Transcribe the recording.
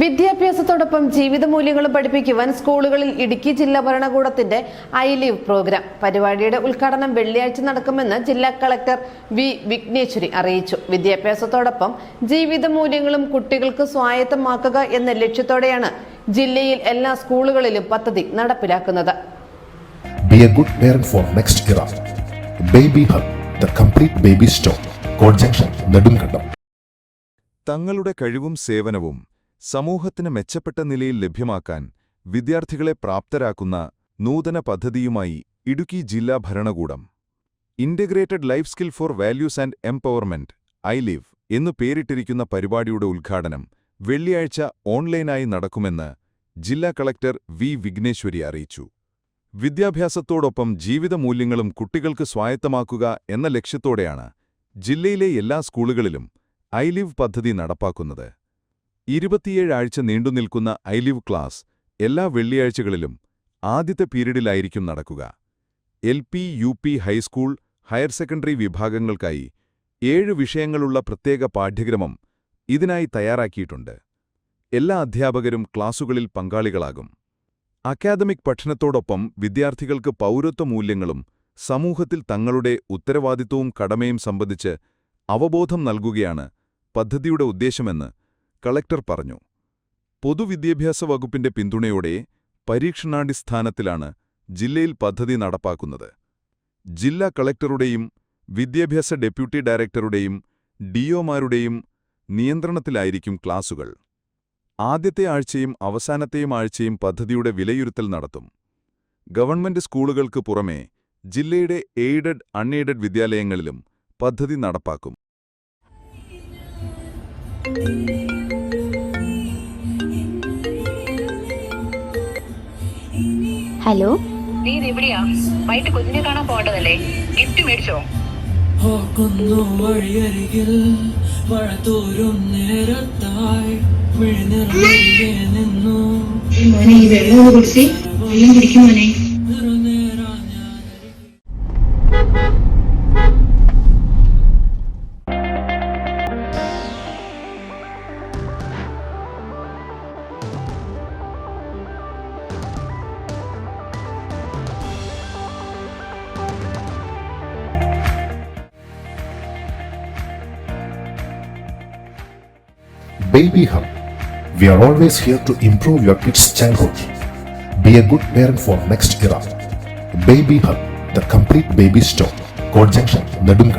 വിദ്യാഭ്യാസത്തോടൊപ്പം ജീവിത മൂല്യങ്ങളും പഠിപ്പിക്കുവാൻ സ്കൂളുകളിൽ ഇടുക്കി ജില്ലാ ഭരണകൂടത്തിന്റെ ഐ ലീവ് പ്രോഗ്രാം പരിപാടിയുടെ ഉദ്ഘാടനം വെള്ളിയാഴ്ച നടക്കുമെന്ന് ജില്ലാ കളക്ടർ വി വിഘ്നേശ്വരി അറിയിച്ചു വിദ്യാഭ്യാസത്തോടൊപ്പം ജീവിത മൂല്യങ്ങളും കുട്ടികൾക്ക് സ്വായത്തമാക്കുക എന്ന ലക്ഷ്യത്തോടെയാണ് ജില്ലയിൽ എല്ലാ സ്കൂളുകളിലും പദ്ധതി നടപ്പിലാക്കുന്നത് Be a good parent for next era. Baby Hub, the complete baby store. തങ്ങളുടെ കഴിവും സേവനവും സമൂഹത്തിന് മെച്ചപ്പെട്ട നിലയിൽ ലഭ്യമാക്കാൻ വിദ്യാർത്ഥികളെ പ്രാപ്തരാക്കുന്ന നൂതന പദ്ധതിയുമായി ഇടുക്കി ജില്ലാ ഭരണകൂടം. Integrated life skill for values and empowerment I live എന്നു പേരിട്ടിരിക്കുന്ന പരിപാടിയുടെ ഉദ്ഘാടനം വെള്ളിയാഴ്ച ഓൺലൈനായി നടക്കുമെന്ന് ജില്ലാ കളക്ടർ വി വിഘ്നേശ്വരി അറിയിച്ചു. വിദ്യാഭ്യാസത്തോടൊപ്പം ജീവിതമൂല്യങ്ങളും കുട്ടികൾക്ക് സ്വായത്തമാക്കുക എന്ന ലക്ഷ്യത്തോടെയാണ് ജില്ലയിലെ എല്ലാ സ്കൂളുകളിലും ഐ ലിവ് പദ്ധതി നടപ്പാക്കുന്നത്. ഇരുപത്തിയേഴ് ആഴ്ച നീണ്ടുനിൽക്കുന്ന ലിവ് ക്ലാസ് എല്ലാ വെള്ളിയാഴ്ചകളിലും ആദ്യത്തെ പീരീഡിലായിരിക്കും നടക്കുക. L P U P high school higher secondary വിഭാഗങ്ങൾക്കായി ഏഴ് വിഷയങ്ങളുള്ള പ്രത്യേക പാഠ്യക്രമം ഇതിനായി തയ്യാറാക്കിയിട്ടുണ്ട്. എല്ലാ അധ്യാപകരും ക്ലാസുകളിൽ പങ്കാളികളാകും. അക്കാദമിക് പഠനത്തോടൊപ്പം വിദ്യാർത്ഥികൾക്ക് പൗരത്വ മൂല്യങ്ങളും സമൂഹത്തിൽ തങ്ങളുടെ ഉത്തരവാദിത്വവും കടമയും സംബന്ധിച്ച് അവബോധം നൽകുകയാണ് പദ്ധതിയുടെ ഉദ്ദേശമെന്ന് കളക്ടർ പറഞ്ഞു പൊതുവിദ്യാഭ്യാസ വകുപ്പിന്റെ പിന്തുണയോടെ പരീക്ഷണാടിസ്ഥാനത്തിലാണ് ജില്ലയിൽ പദ്ധതി നടപ്പാക്കുന്നത്. ജില്ലാ കളക്ടറുടെയും വിദ്യാഭ്യാസ ഡെപ്യൂട്ടി ഡയറക്ടറുടെയും ഡിഒമാരുടെയും നിയന്ത്രണത്തിലായിരിക്കും ക്ലാസുകൾ. ആദ്യത്തെ ആഴ്ചയും അവസാനത്തെയും ആഴ്ചയും പദ്ധതിയുടെ വിലയിരുത്തൽ നടത്തും. ഗവൺമെന്റ് സ്കൂളുകൾക്ക് പുറമെ ജില്ലയുടെ എയ്ഡഡ് അൺഎയ്ഡഡ് വിദ്യാലയങ്ങളിലും പദ്ധതി നടപ്പാക്കും. ഹലോ? നീ ഇത് വൈകിട്ട് കുഞ്ഞിനെ കാണാൻ പോകേണ്ടതല്ലേ? ഗിഫ്റ്റ് മേടിച്ചോ? ഓർക്കുന്നു വഴിയരികിൽ മഴ തോരും നേരത്തായി. നിന്നു. മോനെ ഈ വെള്ളം കുടിച്ച്. വെള്ളം കുടിക്കും മോനെ. Baby Hub, we are always here to improve your kids' childhood. Be a good parent for next era. Baby Hub, the complete baby store. Code Junction, Nedumkandam.